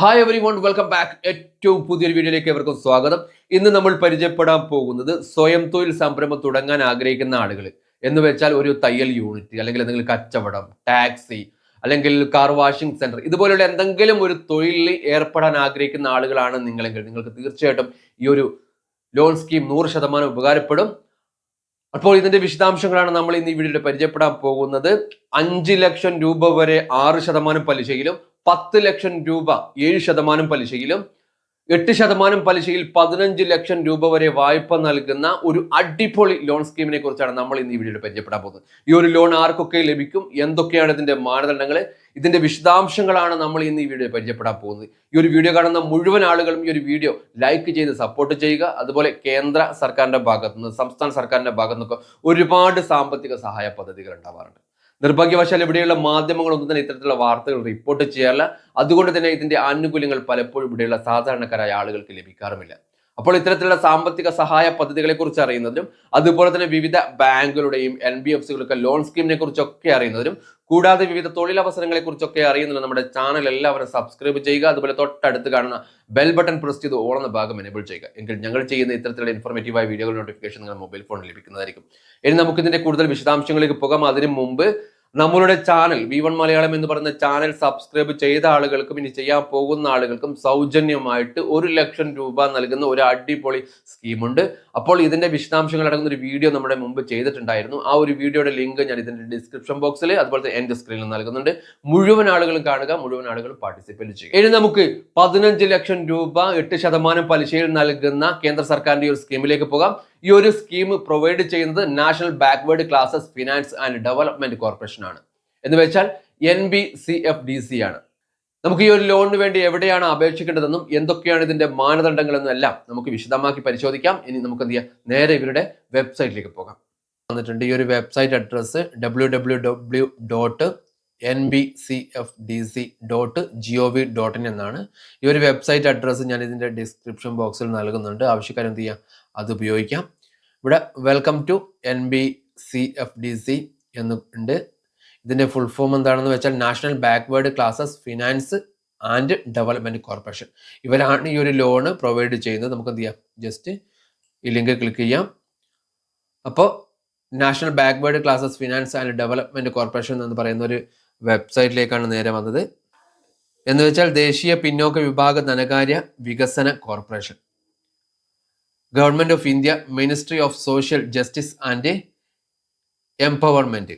Hi everyone welcome back ഏറ്റവും പുതിയൊരു വീഡിയോയിലേക്ക് എവർക്കും സ്വാഗതം. ഇന്ന് നമ്മൾ പരിചയപ്പെടാൻ പോകുന്നത് സ്വയം തൊഴിൽ സംരംഭം തുടങ്ങാൻ ആഗ്രഹിക്കുന്ന ആളുകൾ എന്ന് വെച്ചാൽ ഒരു തയ്യൽ യൂണിറ്റ് അല്ലെങ്കിൽ എന്തെങ്കിലും കച്ചവടം ടാക്സി അല്ലെങ്കിൽ കാർ വാഷിംഗ് സെന്റർ ഇതുപോലുള്ള എന്തെങ്കിലും ഒരു തൊഴിലിൽ ഏർപ്പെടാൻ ആഗ്രഹിക്കുന്ന ആളുകളാണ് നിങ്ങളെങ്കിൽ. നിങ്ങൾക്ക് തീർച്ചയായിട്ടും ഈ ഒരു ലോൺ സ്കീം നൂറ് ശതമാനം ഉപകാരപ്പെടും. അപ്പോൾ ഇതിന്റെ വിശദാംശങ്ങളാണ് നമ്മൾ ഇന്ന് ഈ വീഡിയോയിൽ പരിചയപ്പെടാൻ പോകുന്നത്. അഞ്ച് ലക്ഷം രൂപ വരെ ആറ് ശതമാനം പലിശയിലും പത്ത് ലക്ഷം രൂപ ഏഴ് ശതമാനം പലിശയിലും എട്ട് ശതമാനം പലിശയിൽ പതിനഞ്ച് ലക്ഷം രൂപ വരെ വായ്പ നൽകുന്ന ഒരു അടിപൊളി ലോൺ സ്കീമിനെ കുറിച്ചാണ് നമ്മൾ ഇന്ന് ഈ വീഡിയോയിൽ പരിചയപ്പെടാൻ പോകുന്നത്. ഈ ഒരു ലോൺ ആർക്കൊക്കെ ലഭിക്കും? എന്തൊക്കെയാണ് ഇതിന്റെ മാനദണ്ഡങ്ങൾ ഇതിന്റെ വിശദാംശങ്ങളാണ് നമ്മൾ ഇന്ന് ഈ വീഡിയോ പരിചയപ്പെടാൻ പോകുന്നത്. ഈ ഒരു വീഡിയോ കാണുന്ന മുഴുവൻ ആളുകളും ഈ ഒരു വീഡിയോ ലൈക്ക് ചെയ്ത് സപ്പോർട്ട് ചെയ്യുക. അതുപോലെ കേന്ദ്ര സർക്കാരിന്റെ ഭാഗത്തുനിന്ന് സംസ്ഥാന സർക്കാരിന്റെ ഭാഗത്തുനിന്നൊക്കെ ഒരുപാട് സാമ്പത്തിക സഹായ പദ്ധതികൾ ഉണ്ടാവാറുണ്ട്. നിർഭാഗ്യവശാൽ ഇവിടെയുള്ള മാധ്യമങ്ങളൊന്നും തന്നെ ഇത്തരത്തിലുള്ള വാർത്തകൾ റിപ്പോർട്ട് ചെയ്യാറില്ല. അതുകൊണ്ട് തന്നെ ഇതിന്റെ ആനുകൂല്യങ്ങൾ പലപ്പോഴും ഇവിടെയുള്ള സാധാരണക്കാരായ ആളുകൾക്ക് ലഭിക്കാറുമില്ല. അപ്പോൾ ഇത്തരത്തിലുള്ള സാമ്പത്തിക സഹായ പദ്ധതികളെ കുറിച്ച് അറിയുന്നതിനും അതുപോലെ തന്നെ വിവിധ ബാങ്കുകളുടെയും എൻ ബി എഫ് സികളൊക്കെ ലോൺ സ്കീമിനെ കുറിച്ചൊക്കെ അറിയുന്നതിനും കൂടാതെ വിവിധ തൊഴിലവസരങ്ങളെ കുറിച്ചൊക്കെ അറിയുന്നതിനും നമ്മുടെ ചാനൽ എല്ലാവരും സബ്സ്ക്രൈബ് ചെയ്യുക. അതുപോലെ തൊട്ടടുത്ത് കാണുന്ന ബെൽ ബട്ടൺ പ്രസ് ചെയ്ത് ഓളുന്ന ഭാഗം എനേബിൾ ചെയ്യുക. എങ്കിൽ ഞങ്ങൾ ചെയ്യുന്ന ഇത്തരത്തിലുള്ള ഇൻഫോർമേറ്റീവായ വീഡിയോകൾ നോട്ടിഫിക്കേഷൻ നിങ്ങളുടെ മൊബൈൽ ഫോണിൽ ലഭിക്കുന്നതായിരിക്കും. ഇനി നമുക്ക് ഇതിന്റെ കൂടുതൽ വിശദാംശങ്ങളിലേക്ക് പോകാം. അതിനു മുമ്പ് നമ്മളുടെ ചാനൽ വി വൺ മലയാളം എന്ന് പറയുന്ന ചാനൽ സബ്സ്ക്രൈബ് ചെയ്ത ആളുകൾക്കും ഇനി ചെയ്യാൻ പോകുന്ന ആളുകൾക്കും സൗജന്യമായിട്ട് ഒരു ലക്ഷം രൂപ നൽകുന്ന ഒരു അടിപൊളി സ്കീമുണ്ട് അപ്പോൾ ഇതിന്റെ വിശദാംശങ്ങൾ അടങ്ങുന്ന ഒരു വീഡിയോ നമ്മുടെ മുമ്പ് ചെയ്തിട്ടുണ്ടായിരുന്നു. ആ ഒരു വീഡിയോയുടെ ലിങ്ക് ഞാൻ ഇതിന്റെ ഡിസ്ക്രിപ്ഷൻ ബോക്സിൽ അതുപോലെ എന്റെ സ്ക്രീനിൽ നൽകുന്നുണ്ട്. മുഴുവൻ ആളുകളും കാണുക മുഴുവൻ ആളുകളും പാർട്ടിസിപ്പേറ്റ് ചെയ്യുക. ഇനി നമുക്ക് പതിനഞ്ച് ലക്ഷം രൂപ എട്ട് ശതമാനം പലിശയിൽ നൽകുന്ന കേന്ദ്ര സർക്കാരിന്റെ ഒരു സ്കീമിലേക്ക് പോകാം. ഈ ഒരു സ്കീം പ്രൊവൈഡ് ചെയ്യുന്നത് national backward classes finance and development corporation ആണ്. എന്ന് വെച്ചാൽ N B C F D C ആണ്. നമുക്ക് ഈ ഒരു ലോണിന് വേണ്ടി എവിടെയാണ് അപേക്ഷിക്കേണ്ടതെന്നും എന്തൊക്കെയാണ് ഇതിന്റെ മാനദണ്ഡങ്ങളെന്നും എല്ലാം നമുക്ക് വിശദമാക്കി പരിശോധിക്കാം. ഇനി നമുക്ക് എന്ത് ചെയ്യാം? നേരെ ഇവരുടെ വെബ്സൈറ്റിലേക്ക് പോകാം. വന്നിട്ടുണ്ട് ഈ ഒരു website address W W W dot N B C F D C dot G O V dot in എന്നാണ്. ഈ ഒരു വെബ്സൈറ്റ് അഡ്രസ്സ് ഞാൻ ഇതിന്റെ ഡിസ്ക്രിപ്ഷൻ ബോക്സിൽ നൽകുന്നുണ്ട്. ആവശ്യക്കാരെന്ത് ചെയ്യാം? അത് ഉപയോഗിക്കാം. ഇവിടെ welcome to N B C F D C എന്നുണ്ട് ഇതിന്റെ ഫുൾ ഫോം എന്താണെന്ന് വെച്ചാൽ national backward classes finance and development corporation ഇവരാണ് ഈ ഒരു ലോണ് പ്രൊവൈഡ് ചെയ്യുന്നത്. നമുക്ക് എന്ത് ചെയ്യാം? ജസ്റ്റ് ഈ ലിങ്ക് ക്ലിക്ക് ചെയ്യാം. അപ്പോൾ national backward classes finance and development corporation എന്ന് പറയുന്ന ഒരു വെബ്സൈറ്റിലേക്കാണ് നേരെ വന്നത്. എന്ന് വെച്ചാൽ ദേശീയ പിന്നോക്ക വിഭാഗ ധനകാര്യ വികസന corporation government of India ministry of social justice and empowerment.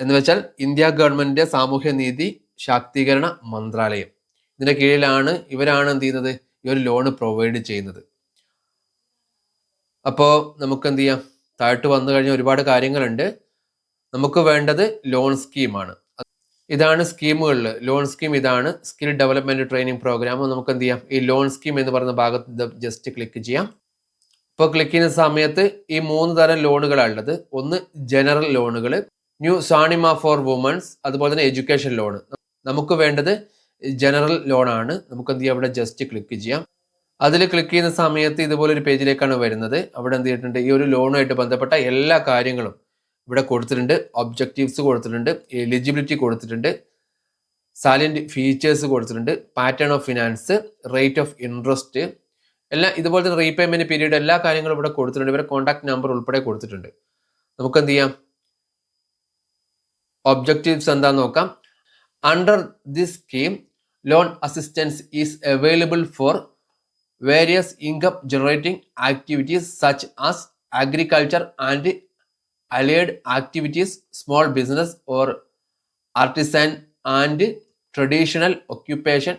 എന്ന് വെച്ചാൽ ഇന്ത്യ ഗവൺമെന്റിന്റെ സാമൂഹ്യ നീതി ശാക്തീകരണ മന്ത്രാലയം. ഇതിന്റെ കീഴിലാണ് ഇവരാണ് എന്ത് ചെയ്യുന്നത്? ഈ ഒരു ലോൺ പ്രൊവൈഡ് ചെയ്യുന്നത്. അപ്പോൾ നമുക്ക് എന്ത് ചെയ്യാം? താഴോട്ട് വന്നു കഴിഞ്ഞാൽ ഒരുപാട് കാര്യങ്ങളുണ്ട്. നമുക്ക് വേണ്ടത് ലോൺ സ്കീമാണ് ഇതാണ് സ്കീമുകളിൽ ലോൺ സ്കീം ഇതാണ് സ്കിൽ ഡെവലപ്മെന്റ് ട്രെയിനിങ് പ്രോഗ്രാം നമുക്ക് എന്ത് ചെയ്യാം? ഈ ലോൺ സ്കീം എന്ന് പറയുന്ന ഭാഗത്ത് ജസ്റ്റ് ക്ലിക്ക് ചെയ്യാം. ഇപ്പോൾ ക്ലിക്ക് ചെയ്യുന്ന സമയത്ത് ഈ മൂന്ന് തരം ലോണുകളാണ് ഉള്ളത്. ഒന്ന് ജനറൽ ലോണുകൾ ന്യൂ സാണിമ ഫോർ വുമൻസ് അതുപോലെ തന്നെ എഡ്യൂക്കേഷൻ ലോൺ നമുക്ക് വേണ്ടത് ജനറൽ ലോൺ ആണ്. നമുക്ക് എന്ത് ചെയ്യാം? അവിടെ ജസ്റ്റ് ക്ലിക്ക് ചെയ്യാം. അതിൽ ക്ലിക്ക് ചെയ്യുന്ന സമയത്ത് ഇതുപോലെ ഒരു പേജിലേക്കാണ് വരുന്നത്. അവിടെ എന്ത് ചെയ്തിട്ടുണ്ട്? ഈ ഒരു ലോണുമായിട്ട് ബന്ധപ്പെട്ട എല്ലാ കാര്യങ്ങളും ഇവിടെ കൊടുത്തിട്ടുണ്ട്. ഒബ്ജക്റ്റീവ്സ് കൊടുത്തിട്ടുണ്ട് എലിജിബിലിറ്റി കൊടുത്തിട്ടുണ്ട് സാലന്റ് ഫീച്ചേഴ്സ് കൊടുത്തിട്ടുണ്ട് pattern of finance rate of interest എല്ലാം ഇതുപോലെ തന്നെ റീപേയ്മെന്റ് പീരീഡ് എല്ലാ കാര്യങ്ങളും ഇവിടെ കൊടുത്തിട്ടുണ്ട്. ഇവരെ കോൺടാക്ട് നമ്പർ ഉൾപ്പെടെ കൊടുത്തിട്ടുണ്ട്. നമുക്ക് എന്ത് ചെയ്യാം ഒബ്ജക്റ്റീവ്സ് എന്താന്ന് നോക്കാം. Under this scheme loan assistance is available for various income generating activities such as agriculture and allied activities small business or artisan and traditional occupation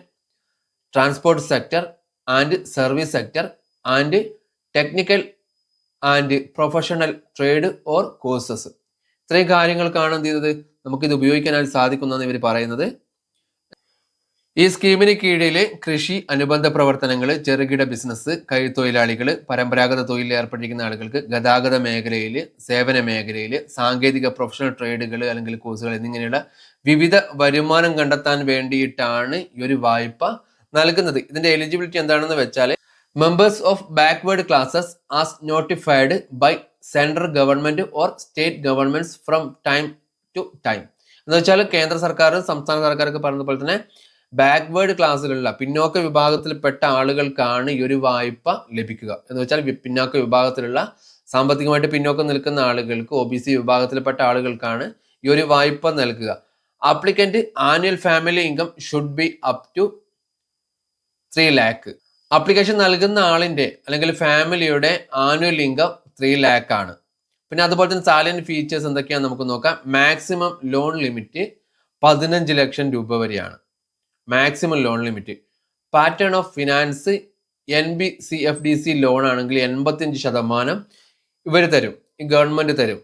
transport sector and service sector and technical and professional trade or courses. ഇത്രയും കാര്യങ്ങൾക്കാണ് എന്ത് ചെയ്തത്? നമുക്കിത് ഉപയോഗിക്കാനായി സാധിക്കുന്നതെന്ന് ഇവർ പറയുന്നത്. ഈ സ്കീമിന് കീഴിൽ കൃഷി അനുബന്ധ പ്രവർത്തനങ്ങൾ ചെറുകിട ബിസിനസ് കൈത്തൊഴിലാളികൾ പരമ്പരാഗത തൊഴിലിൽ ഏർപ്പെട്ടിരിക്കുന്ന ആളുകൾക്ക് ഗതാഗത മേഖലയിൽ സേവന മേഖലയിൽ സാങ്കേതിക പ്രൊഫഷണൽ ട്രേഡുകൾ അല്ലെങ്കിൽ കോഴ്സുകൾ എന്നിങ്ങനെയുള്ള വിവിധ വരുമാനം കണ്ടെത്താൻ വേണ്ടിയിട്ടാണ് ഈ ഒരു വായ്പ നൽകുന്നത്. ഇതിന്റെ എലിജിബിലിറ്റി എന്താണെന്ന് വെച്ചാൽ members of backward classes as notified by central government or state governments from time to time എന്ന് വെച്ചാൽ കേന്ദ്ര സർക്കാർ സംസ്ഥാന സർക്കാരൊക്കെ പറഞ്ഞ പോലെ തന്നെ ബാക്ക്വേർഡ് ക്ലാസ്സിലുള്ള പിന്നോക്ക വിഭാഗത്തിൽപ്പെട്ട ആളുകൾക്കാണ് ഈ ഒരു വായ്പ ലഭിക്കുക. എന്ന് വെച്ചാൽ പിന്നോക്ക വിഭാഗത്തിലുള്ള സാമ്പത്തികമായിട്ട് പിന്നോക്കം നിൽക്കുന്ന ആളുകൾക്ക് ഒ ബി സി വിഭാഗത്തിൽപ്പെട്ട ആളുകൾക്കാണ് ഈ ഒരു വായ്പ നൽകുക. Applicant annual family income should be up to three lakh application നൽകുന്ന ആളിന്റെ അല്ലെങ്കിൽ ഫാമിലിയുടെ ആനുവൽ ഇൻകം ത്രീ ലാക്ക് ആണ്. പിന്നെ അതുപോലെ തന്നെ സാലറി ഫീച്ചേഴ്സ് എന്തൊക്കെയാണെന്ന് നമുക്ക് നോക്കാം. മാക്സിമം ലോൺ ലിമിറ്റ് പതിനഞ്ച് ലക്ഷം രൂപ വരെയാണ്. Maximum loan limit pattern of finance N B C F D C loan ആണെങ്കിൽ എൺപത്തിയഞ്ച് ശതമാനം ഇവർ തരും. ഈ ഗവൺമെന്റ് തരും.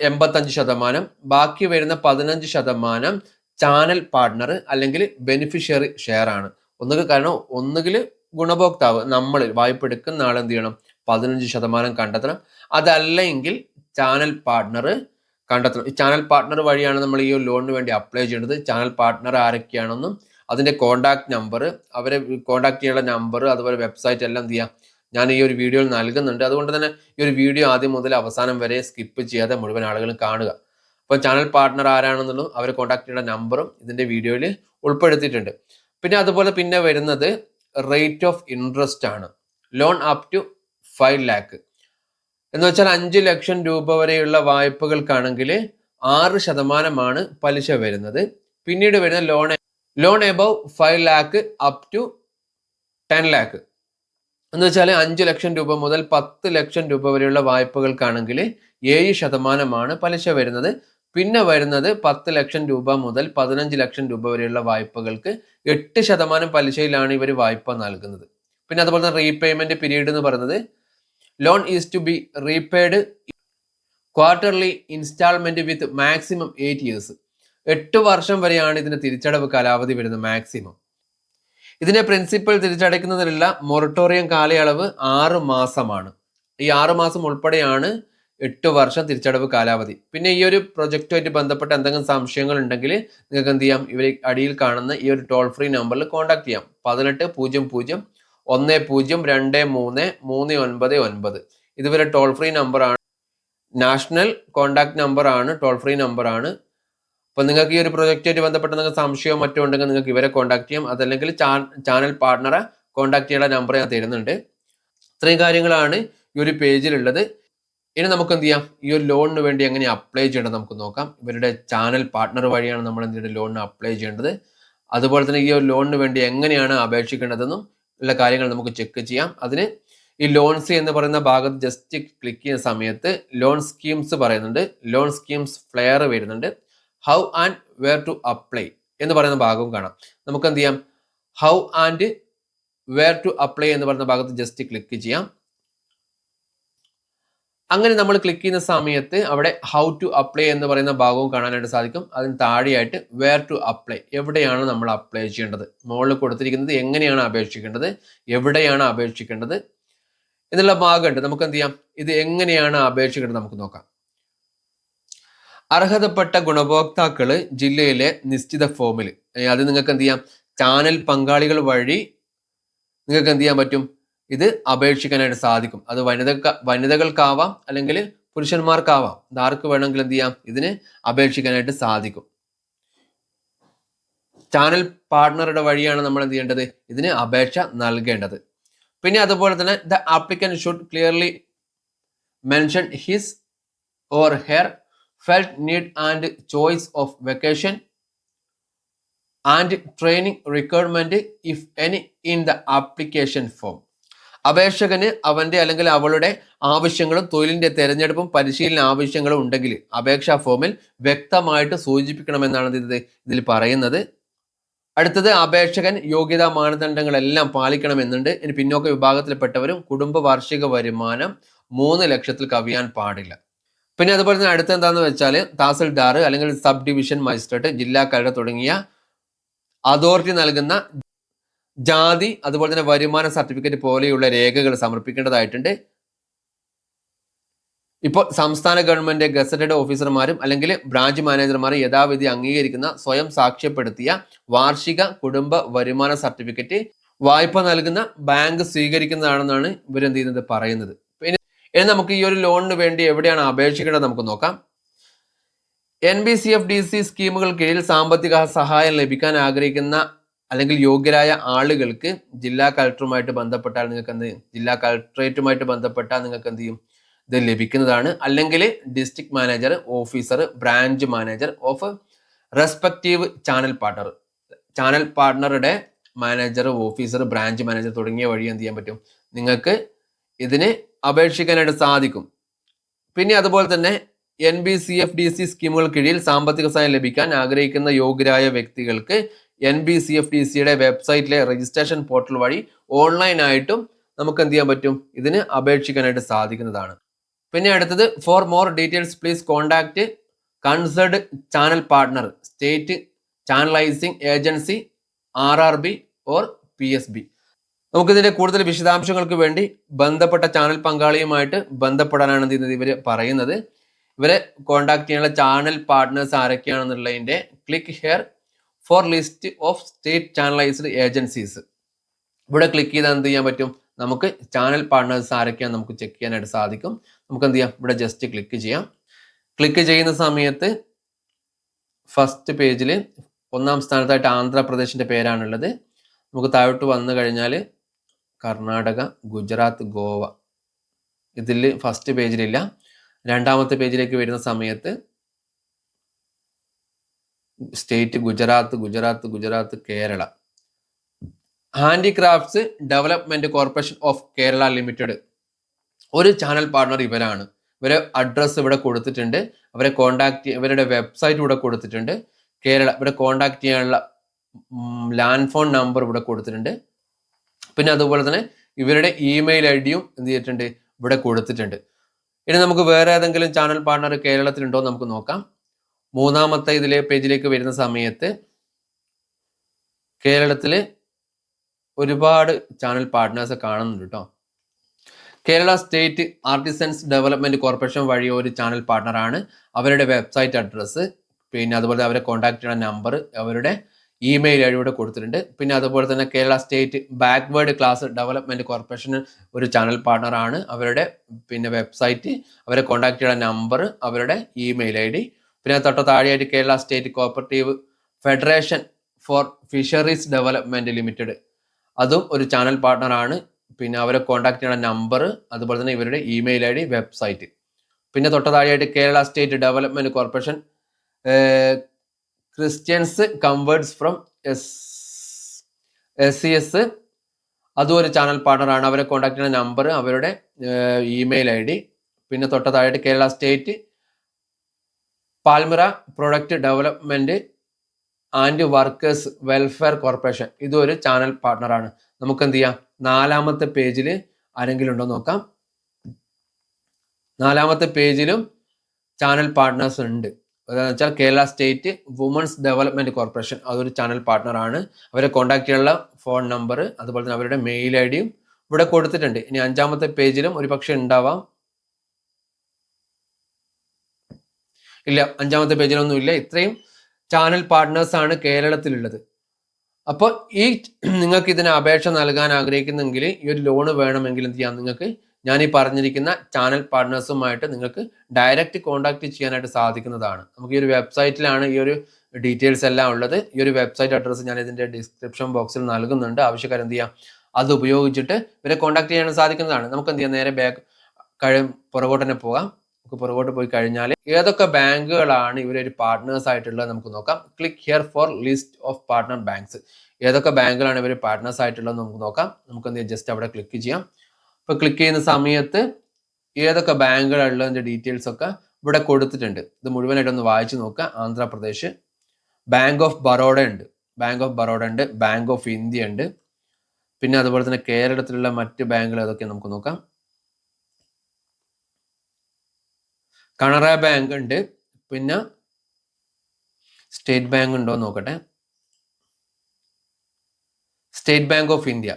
എൺപത്തഞ്ച് ശതമാനം. ബാക്കി വരുന്ന പതിനഞ്ച് ശതമാനം ചാനൽ പാർട്ണർ അല്ലെങ്കിൽ ബെനിഫിഷ്യറി ഷെയർ ആണ്. ഒന്നുകിൽ കാരണം ഒന്നുകിൽ ഗുണഭോക്താവ് നമ്മൾ വായ്പ എടുക്കുന്ന ആൾ എന്ത് ചെയ്യണം? പതിനഞ്ച് ശതമാനം കണ്ടെത്തണം. അതല്ലെങ്കിൽ ചാനൽ പാർട്ട്ണർ കണ്ടെത്തണം. ഈ ചാനൽ പാർട്ട്ണർ വഴിയാണ് നമ്മൾ ഈ ലോണിന് വേണ്ടി അപ്ലൈ ചെയ്യേണ്ടത്. ചാനൽ പാർട്ട്ണർ ആരൊക്കെയാണെന്നും അതിന്റെ കോണ്ടാക്ട് നമ്പർ അവരെ കോണ്ടാക്ട് ചെയ്യാനുള്ള നമ്പർ അതുപോലെ വെബ്സൈറ്റ് എല്ലാം എന്ത് ചെയ്യാം? ഞാൻ ഈ ഒരു വീഡിയോ നൽകുന്നുണ്ട്. അതുകൊണ്ട് തന്നെ ഈ ഒരു വീഡിയോ ആദ്യം മുതൽ അവസാനം വരെ സ്കിപ്പ് ചെയ്യാതെ മുഴുവൻ ആളുകളും കാണുക. അപ്പോൾ ചാനൽ പാർട്ട്ണർ ആരാണെന്നുള്ളതും അവരെ കോണ്ടാക്ട് ചെയ്യേണ്ട നമ്പറും ഇതിന്റെ വീഡിയോയിൽ ഉൾപ്പെടുത്തിയിട്ടുണ്ട്. പിന്നെ അതുപോലെ പിന്നെ വരുന്നത് റേറ്റ് ഓഫ് ഇൻട്രസ്റ്റ് ആണ്. Loan up to five lakh എന്ന് വെച്ചാൽ അഞ്ച് ലക്ഷം രൂപ വരെയുള്ള വായ്പകൾക്കാണെങ്കിൽ ആറ് ശതമാനമാണ് പലിശ വരുന്നത്. പിന്നീട് വരുന്ന loan loan above five lakh up to ten lakh എന്ന് വെച്ചാൽ അഞ്ച് ലക്ഷം രൂപ മുതൽ പത്ത് ലക്ഷം രൂപ വരെയുള്ള വായ്പകൾക്കാണെങ്കിൽ ഏഴ് ശതമാനമാണ് പലിശ വരുന്നത്. പിന്നെ വരുന്നത് പത്ത് ലക്ഷം രൂപ മുതൽ പതിനഞ്ച് ലക്ഷം രൂപ വരെയുള്ള വായ്പകൾക്ക് എട്ട് ശതമാനം പലിശയിലാണ് ഇവർ വായ്പ നൽകുന്നത്. പിന്നെ അതുപോലെ തന്നെ റീപേയ്മെന്റ് പീരീഡ് എന്ന് പറയുന്നത് loan is to be repaid quarterly instalment with maximum eight years എട്ട് വർഷം വരെയാണ് ഇതിന്റെ തിരിച്ചടവ് കാലാവധി വരുന്നത് മാക്സിമം ഇതിന്റെ പ്രിൻസിപ്പൽ തിരിച്ചടയ്ക്കുന്നതിനുള്ള മൊറട്ടോറിയം കാലയളവ് ആറ് മാസമാണ്. ഈ ആറ് മാസം ഉൾപ്പെടെയാണ് എട്ട് വർഷം തിരിച്ചടവ് കാലാവധി. പിന്നെ ഈ ഒരു പ്രൊജക്റ്റുമായിട്ട് ബന്ധപ്പെട്ട എന്തെങ്കിലും സംശയങ്ങൾ ഉണ്ടെങ്കിൽ നിങ്ങൾക്ക് എന്ത് ചെയ്യാം? ഇവർ അടിയിൽ കാണുന്ന ഈ ഒരു ടോൾ ഫ്രീ നമ്പറിൽ കോൺടാക്ട് ചെയ്യാം. പതിനെട്ട് പൂജ്യം പൂജ്യം ഒന്ന് പൂജ്യം രണ്ട് മൂന്ന് മൂന്ന് ഒൻപത് ഒൻപത്. ഇതുവരെ ടോൾ ഫ്രീ നമ്പറാണ് നാഷണൽ കോൺടാക്ട് നമ്പറാണ് ടോൾ ഫ്രീ നമ്പറാണ് അപ്പോൾ നിങ്ങൾക്ക് ഈ ഒരു പ്രൊജക്റ്റുമായിട്ട് ബന്ധപ്പെട്ട നിങ്ങൾക്ക് സംശയമോ മറ്റോ ഉണ്ടെങ്കിൽ നിങ്ങൾക്ക് ഇവരെ കോൺടാക്ട് ചെയ്യാം. അതല്ലെങ്കിൽ ചാനൽ പാർട്ണറെ കോൺടാക്ട് ചെയ്യേണ്ട നമ്പർ ഞാൻ തരുന്നുണ്ട്. ഇത്രയും കാര്യങ്ങളാണ് ഈ ഒരു പേജിലുള്ളത് ഇനി നമുക്ക് എന്ത് ചെയ്യാം ഈ ഒരു ലോണിന് വേണ്ടി എങ്ങനെ അപ്ലൈ ചെയ്യേണ്ടത് നമുക്ക് നോക്കാം. ഇവരുടെ ചാനൽ പാർട്ണർ വഴിയാണ് നമ്മൾ എന്തിന്റെ ലോണിന് അപ്ലൈ ചെയ്യേണ്ടത്. അതുപോലെ തന്നെ ഈ ഒരു ലോണിന് വേണ്ടി എങ്ങനെയാണ് അപേക്ഷിക്കേണ്ടതെന്നും ഉള്ള കാര്യങ്ങൾ നമുക്ക് ചെക്ക് ചെയ്യാം. അതിന് ഈ ലോൺസ് എന്ന് പറയുന്ന ഭാഗത്ത് ജസ്റ്റ് ക്ലിക്ക് ചെയ്യുന്ന സമയത്ത് ലോൺ സ്കീംസ് പറയുന്നുണ്ട്. ലോൺ സ്കീംസ് ഫ്ലെയർ വരുന്നുണ്ട്. How and where to apply എന്ന് പറയുന്ന ഭാഗവും കാണാം. നമുക്ക് എന്ത് ചെയ്യാം how and where to apply എന്ന് പറയുന്ന ഭാഗത്ത് ജസ്റ്റ് ക്ലിക്ക് ചെയ്യാം. അങ്ങനെ നമ്മൾ ക്ലിക്ക് ചെയ്യുന്ന സമയത്ത് അവിടെ ഹൗ ടു അപ്ലൈ എന്ന് പറയുന്ന ഭാഗവും കാണാനായിട്ട് സാധിക്കും. അതിന് താഴെയായിട്ട് വെയർ ടു അപ്ലൈ എവിടെയാണ് നമ്മൾ അപ്ലൈ ചെയ്യേണ്ടത്? മുകളിൽ കൊടുത്തിരിക്കുന്നത് എങ്ങനെയാണ് അപേക്ഷിക്കേണ്ടത്? എവിടെയാണ് അപേക്ഷിക്കേണ്ടത്? എന്നുള്ള ഭാഗമുണ്ട്. നമുക്ക് എന്ത് ചെയ്യാം? ഇത് എങ്ങനെയാണ് അപേക്ഷിക്കേണ്ടത് നമുക്ക് നോക്കാം. അർഹതപ്പെട്ട ഗുണഭോക്താക്കൾ ജില്ലയിലെ നിശ്ചിത ഫോമിൽ അത് നിങ്ങൾക്ക് എന്ത് ചെയ്യാം? ചാനൽ പങ്കാളികൾ വഴി നിങ്ങൾക്ക് എന്ത് ചെയ്യാൻ പറ്റും? ഇത് അപേക്ഷിക്കാനായിട്ട് സാധിക്കും. അത് വനിത വനിതകൾക്കാവാം അല്ലെങ്കിൽ പുരുഷന്മാർക്കാവാം. ഇതാർക്ക് വേണമെങ്കിൽ എന്ത് ചെയ്യാം? ഇതിന് അപേക്ഷിക്കാനായിട്ട് സാധിക്കും. ചാനൽ പാർട്ട്ണറുടെ വഴിയാണ് നമ്മൾ എന്ത് ചെയ്യേണ്ടത്? ഇതിന് അപേക്ഷ നൽകേണ്ടത്. പിന്നെ അതുപോലെ തന്നെ the applicant should clearly mention his or her felt need and choice of vocation and training requirement if any in the application form. അപേക്ഷകന് അവന്റെ അല്ലെങ്കിൽ അവളുടെ ആവശ്യങ്ങളും തൊഴിലിന്റെ തെരഞ്ഞെടുപ്പും പരിശീലന ആവശ്യങ്ങളും ഉണ്ടെങ്കിൽ അപേക്ഷാ ഫോമിൽ വ്യക്തമായിട്ട് സൂചിപ്പിക്കണമെന്നാണ് ഇത് ഇതിൽ പറയുന്നത്. അടുത്തത് അപേക്ഷകൻ യോഗ്യതാ മാനദണ്ഡങ്ങളെല്ലാം പാലിക്കണമെന്നുണ്ട്. ഇനി പിന്നോക്ക വിഭാഗത്തിൽപ്പെട്ടവരും കുടുംബ വാർഷിക വരുമാനം മൂന്ന് ലക്ഷത്തിൽ കവിയാൻ പാടില്ല. പിന്നെ അതുപോലെ തന്നെ അടുത്ത എന്താണെന്ന് വെച്ചാൽ തഹസിൽദാർ അല്ലെങ്കിൽ സബ് ഡിവിഷൻ മജിസ്ട്രേറ്റ് ജില്ലാ കലക്ടർ തുടങ്ങിയ അതോറിറ്റി നൽകുന്ന ജാതി അതുപോലെ തന്നെ വരുമാന സർട്ടിഫിക്കറ്റ് പോലെയുള്ള രേഖകൾ സമർപ്പിക്കേണ്ടതായിട്ടുണ്ട്. ഇപ്പോൾ സംസ്ഥാന ഗവൺമെന്റ് ഗസറ്റഡ് ഓഫീസർമാരും അല്ലെങ്കിൽ ബ്രാഞ്ച് മാനേജർമാരും യഥാവിധി അംഗീകരിക്കുന്ന സ്വയം സാക്ഷ്യപ്പെടുത്തിയ വാർഷിക കുടുംബ വരുമാന സർട്ടിഫിക്കറ്റ് വായ്പ നൽകുന്ന ബാങ്ക് സ്വീകരിക്കുന്നതാണെന്നാണ് ഇവരെന്ത് ചെയ്യുന്നത്? പറയുന്നത്. ഇനി നമുക്ക് ഈ ഒരു ലോണിന് വേണ്ടി എവിടെയാണ് അപേക്ഷിക്കേണ്ടത് നമുക്ക് നോക്കാം. N B C F D C സ്കീമുകൾ കീഴിൽ സാമ്പത്തിക സഹായം ലഭിക്കാൻ ആഗ്രഹിക്കുന്ന അല്ലെങ്കിൽ യോഗ്യരായ ആളുകൾക്ക് ജില്ലാ കളക്ടറുമായിട്ട് ബന്ധപ്പെട്ടാൽ നിങ്ങൾക്ക് എന്ത്? ജില്ലാ കളക്ടറേറ്റുമായിട്ട് ബന്ധപ്പെട്ടാൽ നിങ്ങൾക്ക് എന്ത് ചെയ്യും? ഇത് ലഭിക്കുന്നതാണ്. അല്ലെങ്കിൽ district manager officer branch manager of respective channel partner channel പാർട്ണറുടെ manager officer branch manager തുടങ്ങിയ വഴി എന്ത് ചെയ്യാൻ പറ്റും? നിങ്ങൾക്ക് ഇതിന് അപേക്ഷിക്കാനായിട്ട് സാധിക്കും. പിന്നെ അതുപോലെ തന്നെ N B C F D C സ്കീമുകൾ കീഴിൽ സാമ്പത്തിക സഹായം ലഭിക്കാൻ ആഗ്രഹിക്കുന്ന യോഗ്യരായ വ്യക്തികൾക്ക് N B C F D സിയുടെ വെബ്സൈറ്റിലെ രജിസ്ട്രേഷൻ പോർട്ടൽ വഴി ഓൺലൈനായിട്ടും നമുക്ക് എന്ത് ചെയ്യാൻ പറ്റും? ഇതിന് അപേക്ഷിക്കാനായിട്ട് സാധിക്കുന്നതാണ്. പിന്നെ അടുത്തത് for more details please contact concerned channel partner state channelising agency R R B or P S B നമുക്കിതിന്റെ കൂടുതൽ വിശദാംശങ്ങൾക്ക് വേണ്ടി ബന്ധപ്പെട്ട ചാനൽ പങ്കാളിയുമായിട്ട് ബന്ധപ്പെടാനാണ് എന്ത് ചെയ്യുന്നത് ഇവർ പറയുന്നത്. ഇവരെ കോൺടാക്ട് ചെയ്യാനുള്ള channel partners ആരൊക്കെയാണെന്നുള്ളതിന്റെ click here for list of state channelised agencies ഇവിടെ ക്ലിക്ക് ചെയ്താൽ എന്ത് ചെയ്യാൻ പറ്റും? നമുക്ക് ചാനൽ പാർട്ട്നേഴ്സ് ആരൊക്കെയാണ് നമുക്ക് ചെക്ക് ചെയ്യാനായിട്ട് സാധിക്കും. നമുക്ക് എന്ത് ചെയ്യാം? ഇവിടെ ജസ്റ്റ് ക്ലിക്ക് ചെയ്യാം. ക്ലിക്ക് ചെയ്യുന്ന സമയത്ത് ഫസ്റ്റ് പേജിൽ ഒന്നാം സ്ഥാനത്തായിട്ട് ആന്ധ്രാപ്രദേശിന്റെ പേരാണുള്ളത്. നമുക്ക് താഴോട്ട് വന്നു കഴിഞ്ഞാൽ കർണാടക ഗുജറാത്ത് ഗോവ. ഇതിൽ ഫസ്റ്റ് പേജിലില്ല രണ്ടാമത്തെ പേജിലേക്ക് വരുന്ന സമയത്ത് state Gujarat Gujarat Gujarat Kerala. Handicrafts development corporation of Kerala limited. ഒരു ചാനൽ പാർട്ണർ ഇവരാണ്. ഇവരെ അഡ്രസ്സ് ഇവിടെ കൊടുത്തിട്ടുണ്ട്. അവരെ കോണ്ടാക്ട് ഇവരുടെ വെബ്സൈറ്റ് ഇവിടെ കൊടുത്തിട്ടുണ്ട്. കേരള ഇവിടെ കോണ്ടാക്ട് ചെയ്യാനുള്ള ലാൻഡ് ഫോൺ നമ്പർ ഇവിടെ കൊടുത്തിട്ടുണ്ട്. പിന്നെ അതുപോലെ തന്നെ ഇവരുടെ ഇമെയിൽ ഐ ഡിയും എന്ത് ചെയ്തിട്ടുണ്ട്? ഇവിടെ കൊടുത്തിട്ടുണ്ട്. ഇനി നമുക്ക് വേറെ ഏതെങ്കിലും ചാനൽ പാർട്ണർ കേരളത്തിലുണ്ടോ നമുക്ക് നോക്കാം. മൂന്നാമത്തെ ഇതിലെ പേജിലേക്ക് വരുന്ന സമയത്ത് കേരളത്തിൽ ഒരുപാട് ചാനൽ പാർട്ട്നേഴ്സ് കാണുന്നുണ്ട് കേട്ടോ Kerala state artisans development corporation വഴി ഒരു ചാനൽ പാർട്ട്ണറാണ് അവരുടെ വെബ്സൈറ്റ് അഡ്രസ്സ് പിന്നെ അതുപോലെ അവരെ കോൺടാക്ട് ചെയ്യുന്ന നമ്പർ അവരുടെ ഇമെയിൽ ഐ ഇവിടെ കൊടുത്തിട്ടുണ്ട്. പിന്നെ അതുപോലെ തന്നെ Kerala state backward class development corporation ഒരു ചാനൽ പാർട്ണറാണ് അവരുടെ പിന്നെ വെബ്സൈറ്റ് അവരെ കോൺടാക്ട് ചെയ്യുന്ന നമ്പർ അവരുടെ ഇമെയിൽ ഐ ഡി പിന്നെ തൊട്ട് താഴെയായിട്ട് Kerala state cooperative federation for fisheries development limited അതും ഒരു ചാനൽ പാർട്ണറാണ് പിന്നെ അവരെ കോൺടാക്ട് ചെയ്യുന്ന നമ്പർ അതുപോലെ തന്നെ ഇവരുടെ ഇമെയിൽ ഐ ഡി വെബ്സൈറ്റ് പിന്നെ തൊട്ട് താഴെയായിട്ട് Kerala state development corporation Christians converts from S S C S അതും ഒരു ചാനൽ പാർട്ണറാണ് അവരെ കോൺടാക്ട് ചെയ്യുന്ന നമ്പർ അവരുടെ ഇമെയിൽ ഐ ഡി. പിന്നെ തൊട്ട് താഴെയായിട്ട് Kerala state palmyra product development and workers welfare corporation ഇതൊരു ചാനൽ പാർട്ണറാണ് നമുക്ക് എന്ത് ചെയ്യാം? നാലാമത്തെ പേജിൽ ആരെങ്കിലും ഉണ്ടോ നോക്കാം. നാലാമത്തെ പേജിലും ചാനൽ പാർട്ട്നേഴ്സ് ഉണ്ട്. അതെന്ന് വെച്ചാൽ Kerala state women's development corporation അതൊരു ചാനൽ പാർട്ട്ണറാണ് അവരെ കോൺടാക്ട് ചെയ്യാനുള്ള ഫോൺ നമ്പർ അതുപോലെ തന്നെ അവരുടെ മെയിൽ ഐ ഡിയും ഇവിടെ കൊടുത്തിട്ടുണ്ട്. ഇനി അഞ്ചാമത്തെ പേജിലും ഒരു പക്ഷേ ഉണ്ടാവാം. ഇല്ല അഞ്ചാമത്തെ പേജിലൊന്നും ഇല്ല. ഇത്രയും ചാനൽ പാർട്ട്നേഴ്സ് ആണ് കേരളത്തിലുള്ളത്. അപ്പോൾ ഈ നിങ്ങൾക്ക് ഇതിന് അപേക്ഷ നൽകാൻ ആഗ്രഹിക്കുന്നെങ്കിൽ ഈ ഒരു ലോണ് വേണമെങ്കിൽ എന്ത് ചെയ്യാം? നിങ്ങൾക്ക് ഞാൻ ഈ പറഞ്ഞിരിക്കുന്ന ചാനൽ പാർട്ട്നേഴ്സുമായിട്ട് നിങ്ങൾക്ക് ഡയറക്റ്റ് കോൺടാക്ട് ചെയ്യാനായിട്ട് സാധിക്കുന്നതാണ്. നമുക്ക് ഈ ഒരു വെബ്സൈറ്റിലാണ് ഈ ഒരു ഡീറ്റെയിൽസ് എല്ലാം ഉള്ളത്. ഈ ഒരു വെബ്സൈറ്റ് അഡ്രസ്സ് ഞാൻ ഇതിന്റെ ഡിസ്ക്രിപ്ഷൻ ബോക്സിൽ നൽകുന്നുണ്ട്. ആവശ്യക്കാർ എന്ത് ചെയ്യാം? അത് ഉപയോഗിച്ചിട്ട് ഇവരെ കോൺടാക്ട് ചെയ്യാൻ സാധിക്കുന്നതാണ്. നമുക്ക് എന്ത് ചെയ്യാം? നേരെ ബാക്ക് കഴി പുറകോട്ട് തന്നെ പോകാം. നമുക്ക് പുറകോട്ട് പോയി കഴിഞ്ഞാൽ ഏതൊക്കെ ബാങ്കുകളാണ് ഇവരൊരു പാർട്ട്നേഴ്സ് ആയിട്ടുള്ളത് നമുക്ക് നോക്കാം. Click here for list of partner banks ഏതൊക്കെ ബാങ്കുകളാണ് ഇവർ പാർട്ട്നേഴ്സ് ആയിട്ടുള്ളത് നമുക്ക് നോക്കാം. നമുക്ക് എന്ത് ജസ്റ്റ് അവിടെ ക്ലിക്ക് ചെയ്യാം. ഇപ്പൊ ക്ലിക്ക് ചെയ്യുന്ന സമയത്ത് ഏതൊക്കെ ബാങ്കുകളുള്ളതിന്റെ ഡീറ്റെയിൽസ് ഒക്കെ ഇവിടെ കൊടുത്തിട്ടുണ്ട്. ഇത് മുഴുവനായിട്ട് ഒന്ന് വായിച്ചു നോക്കുക. ആന്ധ്രാപ്രദേശ് ബാങ്ക് ഓഫ് ബറോഡ ഉണ്ട്. ബാങ്ക് ഓഫ് ബറോഡ ഉണ്ട്. ബാങ്ക് ഓഫ് ഇന്ത്യ ഉണ്ട്. പിന്നെ അതുപോലെ തന്നെ കേരളത്തിലുള്ള മറ്റ് ബാങ്കുകൾ ഏതൊക്കെയാണ് നമുക്ക് നോക്കാം. കനറ ബാങ്ക് ഉണ്ട്. പിന്നെ സ്റ്റേറ്റ് ബാങ്ക് ഉണ്ടോ നോക്കട്ടെ. State bank of India.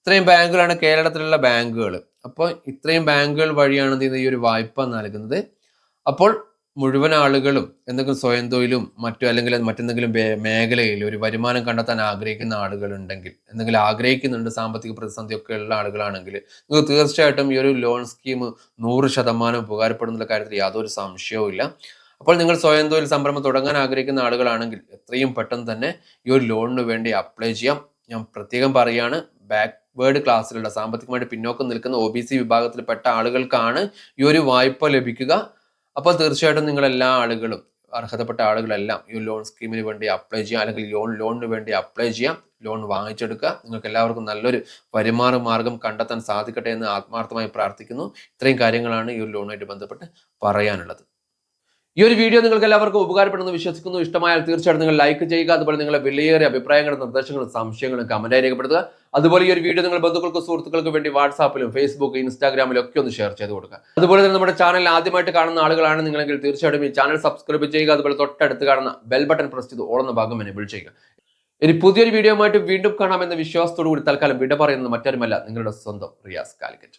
ഇത്രയും ബാങ്കുകളാണ് കേരളത്തിലുള്ള ബാങ്കുകൾ അപ്പോൾ ഇത്രയും ബാങ്കുകൾ വഴിയാണ് ഈ ഒരു വായ്പ നൽകുന്നത്. അപ്പോൾ മുഴുവൻ ആളുകളും എന്തെങ്കിലും സ്വയം തൊഴിലും മറ്റു അല്ലെങ്കിൽ മറ്റെന്തെങ്കിലും മേഖലയിൽ ഒരു വരുമാനം കണ്ടെത്താൻ ആഗ്രഹിക്കുന്ന ആളുകളുണ്ടെങ്കിൽ എന്തെങ്കിലും ആഗ്രഹിക്കുന്നുണ്ട് സാമ്പത്തിക പ്രതിസന്ധി ഒക്കെ ഉള്ള ആളുകളാണെങ്കിൽ നിങ്ങൾക്ക് തീർച്ചയായിട്ടും ഈ ഒരു ലോൺ സ്കീം നൂറ് ശതമാനം ഉപകാരപ്പെടുന്ന കാര്യത്തിൽ യാതൊരു സംശയവും ഇല്ല. അപ്പോൾ നിങ്ങൾ സ്വയം തൊഴിൽ സംരംഭം തുടങ്ങാൻ ആഗ്രഹിക്കുന്ന ആളുകളാണെങ്കിൽ എത്രയും പെട്ടെന്ന് തന്നെ ഈ ഒരു ലോണിന് വേണ്ടി അപ്ലൈ ചെയ്യാം. ഞാൻ പ്രത്യേകം പറയാണ് ബാക്ക്വേർഡ് ക്ലാസ്സിലുള്ള സാമ്പത്തികമായിട്ട് പിന്നോക്കം നിൽക്കുന്ന ഒ ബി സി വിഭാഗത്തിൽപ്പെട്ട ആളുകൾക്കാണ് ഈ ഒരു വായ്പ ലഭിക്കുക. അപ്പോൾ തീർച്ചയായിട്ടും നിങ്ങൾ എല്ലാ ആളുകളും അർഹതപ്പെട്ട ആളുകളെല്ലാം ഈ ലോൺ സ്കീമിന് വേണ്ടി അപ്ലൈ ചെയ്യാം. അല്ലെങ്കിൽ ലോൺ ലോണിന് വേണ്ടി അപ്ലൈ ചെയ്യാം. ലോൺ വാങ്ങിച്ചെടുക്കുക. നിങ്ങൾക്ക് എല്ലാവർക്കും നല്ലൊരു വരുമാന മാർഗം കണ്ടെത്താൻ സാധിക്കട്ടെ എന്ന് ആത്മാർത്ഥമായി പ്രാർത്ഥിക്കുന്നു. ഇത്രയും കാര്യങ്ങളാണ് ഈ ഒരു ലോണുമായിട്ട് ബന്ധപ്പെട്ട് പറയാനുള്ളത്. ഈ ഒരു വീഡിയോ നിങ്ങൾക്ക് എല്ലാവർക്കും ഉപകാരപ്പെടുന്നു വിശ്വസിക്കുന്നു. ഇഷ്ടമായാൽ തീർച്ചയായിട്ടും നിങ്ങൾ ലൈക്ക് ചെയ്യുക അതുപോലെ നിങ്ങളുടെ വിലയേറിയ അഭിപ്രായങ്ങളും നിർദ്ദേശങ്ങളും സംശയങ്ങളും കമന്റായി രേഖപ്പെടുത്തുക. അതുപോലെ ഈ ഒരു വീഡിയോ നിങ്ങൾ ബന്ധുക്കൾക്കും സുഹൃത്തുക്കൾക്കും വേണ്ടി വാട്സാപ്പിലും ഫേസ്ബുക്ക് ഇൻസ്റ്റാഗ്രാമിലും ഒക്കെ ഒന്ന് ഷെയർ ചെയ്ത് കൊടുക്കുക. അതുപോലെ തന്നെ നമ്മുടെ ചാനൽ ആദ്യമായിട്ട് കാണുന്ന ആളുകളാണ് നിങ്ങളെങ്കിൽ തീർച്ചയായിട്ടും ഈ ചാനൽ സബ്സ്ക്രൈബ് ചെയ്യുക അതുപോലെ തൊട്ടടുത്ത് കാണുന്ന ബെൽ ബട്ടൺ പ്രസ് ചെയ്ത് ഓളുന്ന ഭാഗം എനേബിൾ ചെയ്യുക. ഇനി പുതിയൊരു വീഡിയോ വീണ്ടും കാണാമെന്ന വിശ്വാസത്തോടു കൂടി തൽക്കാലം വിട പറയുന്നത് മറ്റാരുമല്ല നിങ്ങളുടെ സ്വന്തം റിയാസ് കാലിക്കറ്റ്.